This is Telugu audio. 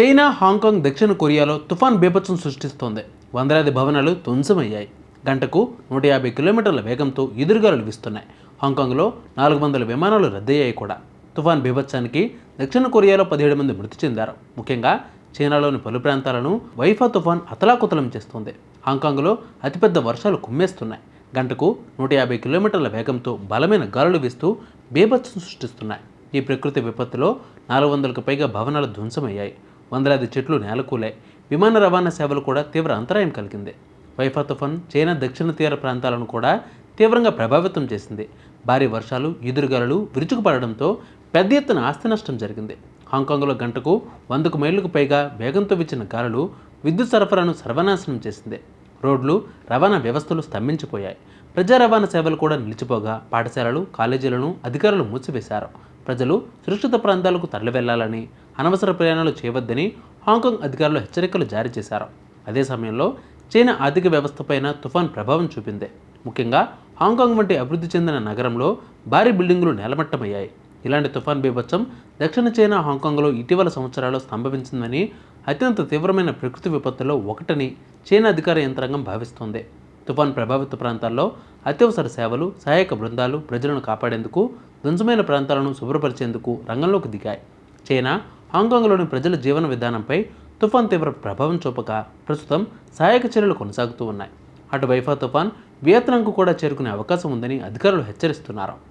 చైనా హాంకాంగ్ దక్షిణ కొరియాలో తుఫాన్ బీభత్సం సృష్టిస్తోంది. వందలాది భవనాలు ధ్వంసమయ్యాయి. గంటకు నూట యాభై కిలోమీటర్ల వేగంతో ఎదురుగాలు వీస్తున్నాయి. హాంకాంగ్లో నాలుగు వందల విమానాలు రద్దయ్యాయి కూడా. తుఫాన్ బీభత్సానికి దక్షిణ కొరియాలో పదిహేడు మంది మృతి చెందారు. ముఖ్యంగా చైనాలోని పలు ప్రాంతాలను వైఫా తుఫాన్ అతలాకుతలం చేస్తోంది. హాంకాంగ్లో అతిపెద్ద వర్షాలు కుమ్మేస్తున్నాయి. గంటకు నూట యాభై కిలోమీటర్ల వేగంతో బలమైన గాలులు వీస్తూ బీభత్సం సృష్టిస్తున్నాయి. ఈ ప్రకృతి విపత్తులో నాలుగు వందలకు పైగా భవనాలు ధ్వంసమయ్యాయి. వందలాది చెట్లు నేలకూలాయి. విమాన రవాణా సేవలు కూడా తీవ్ర అంతరాయం కలిగింది. వైఫా తుఫాన్ చైనా దక్షిణ తీర ప్రాంతాలను కూడా తీవ్రంగా ప్రభావితం చేసింది. భారీ వర్షాలు ఎదురుగాలు విరుచుకుపడడంతో పెద్ద ఎత్తున ఆస్తి నష్టం జరిగింది. హాంకాంగ్లో గంటకు వందకు మైళ్ళకు పైగా వేగంతో విచ్చిన గాలులు విద్యుత్ సరఫరాను సర్వనాశనం చేసింది. రోడ్లు రవాణా వ్యవస్థలు స్తంభించిపోయాయి. ప్రజా రవాణా సేవలు కూడా నిలిచిపోగా పాఠశాలలు కాలేజీలను అధికారులు మూసివేశారు. ప్రజలు సురక్షిత ప్రాంతాలకు తరలి వెళ్ళాలని అనవసర ప్రయాణాలు చేయవద్దని హాంకాంగ్ అధికారులు హెచ్చరికలు జారీ చేశారు. అదే సమయంలో చైనా ఆర్థిక వ్యవస్థపైన తుఫాన్ ప్రభావం చూపింది. ముఖ్యంగా హాంకాంగ్ వంటి అభివృద్ధి చెందిన నగరంలో భారీ బిల్డింగులు నేలమట్టమయ్యాయి. ఇలాంటి తుఫాన్ బీభత్సం దక్షిణ చైనా హాంకాంగ్లో ఇటీవల సంవత్సరాల్లో సంభవించిందని అత్యంత తీవ్రమైన ప్రకృతి విపత్తులో ఒకటని చైనా అధికార యంత్రాంగం భావిస్తోంది. తుఫాన్ ప్రభావిత ప్రాంతాల్లో అత్యవసర సేవలు సహాయక బృందాలు ప్రజలను కాపాడేందుకు ధ్వంసమైన ప్రాంతాలను శుభ్రపరిచేందుకు రంగంలోకి దిగాయి. చైనా హాంకాంగ్లోని ప్రజల జీవన విధానంపై తుఫాన్ తీవ్ర ప్రభావం చూపక ప్రస్తుతం సహాయక చర్యలు కొనసాగుతూ ఉన్నాయి. అటు వైఫా తుఫాన్ వియత్నాంకు కూడా చేరుకునే అవకాశం ఉందని అధికారులు హెచ్చరిస్తున్నారు.